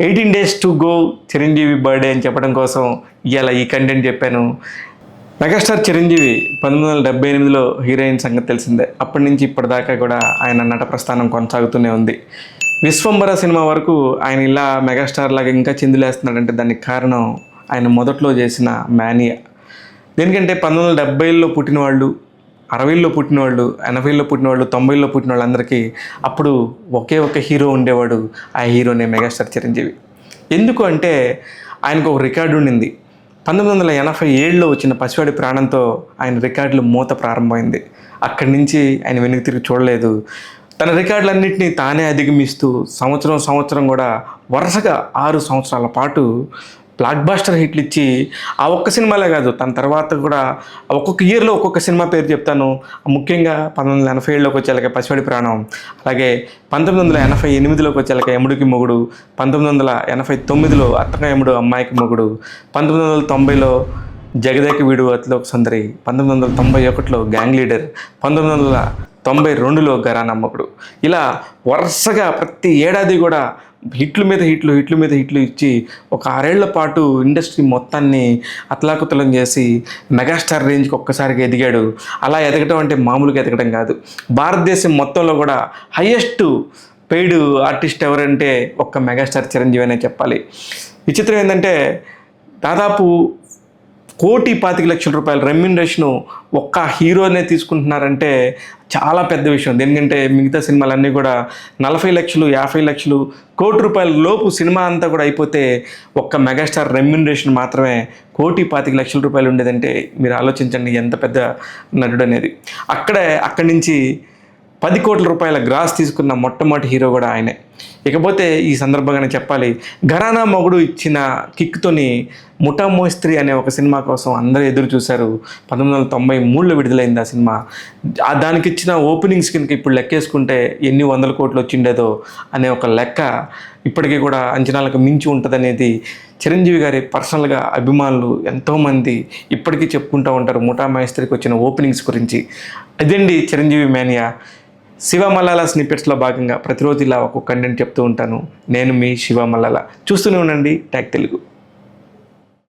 Eighteen days to go Chiranjeevi birthday అని చెప్పడం కోసం ఇవాళ ఈ కంటెంట్ చెప్పాను. మెగాస్టార్ చిరంజీవి పంతొమ్మిది వందల డెబ్బై ఎనిమిదిలో హీరోయిన్ సంగతి తెలిసిందే. అప్పటి నుంచి ఇప్పటిదాకా కూడా ఆయన నట ప్రస్థానం కొనసాగుతూనే ఉంది. విశ్వంబర సినిమా వరకు ఆయన ఇలా మెగాస్టార్ లాగా ఇంకా చిందులేస్తున్నాడంటే దానికి కారణం ఆయన మొదట్లో చేసిన మేనియా దేనికంటే పంతొమ్మిది వందల డెబ్బైలో పుట్టిన వాళ్ళు అరవైలో పుట్టిన వాళ్ళు ఎనభైలో పుట్టిన వాళ్ళు తొంభైలో పుట్టిన వాళ్ళందరికీ అప్పుడు ఒకే ఒక హీరో ఉండేవాడు. ఆ హీరోనే మెగాస్టార్ చిరంజీవి. ఎందుకు అంటే ఆయనకు ఒక రికార్డు ఉండింది. పంతొమ్మిది వందల ఎనభై ఏడులో వచ్చిన పసివాడి ప్రాణంతో ఆయన రికార్డులు మూత ప్రారంభమైంది. అక్కడి నుంచి ఆయన వెనక్కి తిరిగి చూడలేదు. తన రికార్డులన్నింటినీ తానే అధిగమిస్తూ సంవత్సరం సంవత్సరం కూడా వరుసగా ఆరు సంవత్సరాల పాటు బ్లాక్ బాస్టర్ హిట్లు ఇచ్చి ఆ ఒక్క సినిమాలే కాదు తన తర్వాత కూడా ఒక్కొక్క ఇయర్లో ఒక్కొక్క సినిమా పేరు చెప్తాను. ముఖ్యంగా పంతొమ్మిది వందల ఎనభై ఏడులోకి వచ్చేలాగా పసివాడి ప్రాణం అలాగే పంతొమ్మిది వందల ఎనభై ఎనిమిదిలోకి వచ్చేలాగా ఎముడికి మొగుడు పంతొమ్మిది వందల ఎనభై తొమ్మిదిలో అత్తగా ఎముడు అమ్మాయికి మొగుడు పంతొమ్మిది వందల తొంభైలో జగదేక వీడు అతిలో సుందరి పంతొమ్మిది వందల తొంభై ఒకటిలో గ్యాంగ్ లీడర్ పంతొమ్మిది వందల తొంభై రెండులో గరానమ్మకుడు ఇలా వరుసగా ప్రతి ఏడాది కూడా హిట్లు మీద హిట్లు హిట్లు మీద హిట్లు ఇచ్చి ఒక ఆరేళ్ళ పాటు ఇండస్ట్రీ మొత్తాన్ని అతలాకుతలం చేసి మెగాస్టార్ రేంజ్కి ఒక్కసారిగా ఎదిగాడు. అలా ఎదగటం అంటే మామూలుగా ఎదగడం కాదు. భారతదేశం మొత్తంలో కూడా హయ్యెస్ట్ పెయిడ్ ఆర్టిస్ట్ ఎవరంటే ఒక్క మెగాస్టార్ చిరంజీవి అనే చెప్పాలి. విచిత్రం ఏంటంటే దాదాపు కోటి పాతిక లక్షల రూపాయల రెమ్యునరేషను ఒక్క హీరోనే తీసుకుంటున్నారంటే చాలా పెద్ద విషయం. ఎందుకంటే మిగతా సినిమాలన్నీ కూడా నలభై లక్షలు యాభై లక్షలు కోటి రూపాయల లోపు సినిమా అంతా కూడా అయిపోతే ఒక్క మెగాస్టార్ రెమ్యునరేషన్ మాత్రమే కోటి పాతిక లక్షల రూపాయలు ఉండేదంటే మీరు ఆలోచించండి ఎంత పెద్ద నటుడు అనేది అక్కడే అక్కడి నుంచి పది కోట్ల రూపాయల గ్రాస్ తీసుకున్న మొట్టమొదటి హీరో కూడా ఆయనే. ఇకపోతే ఈ సందర్భంగానే చెప్పాలి. ఘరానా మొగుడు ఇచ్చిన కిక్తోని ముఠా మోస్త్రి అనే ఒక సినిమా కోసం అందరూ ఎదురు చూశారు. పంతొమ్మిది వందల తొంభై మూడులో విడుదలైంది ఆ సినిమా. దానికి ఇచ్చిన ఓపెనింగ్స్ కనుక ఇప్పుడు లెక్కేసుకుంటే ఎన్ని వందల కోట్లు వచ్చిండేదో అనే ఒక లెక్క ఇప్పటికీ కూడా అంచనాలకు మించి ఉంటుందనేది చిరంజీవి గారి పర్సనల్గా అభిమానులు ఎంతోమంది ఇప్పటికీ చెప్పుకుంటూ ఉంటారు ముఠా మహేస్త్రికి వచ్చిన ఓపెనింగ్స్ గురించి. అదండి చిరంజీవి మేనియా శివ మల్లాల స్నిపెట్స్లో భాగంగా ప్రతిరోజు ఇలా ఒక కంటెంట్ చెప్తూ ఉంటాను. నేను మీ శివ మల్లాల చూస్తూనే ఉండండి. ట్యాక్ తెలుగు.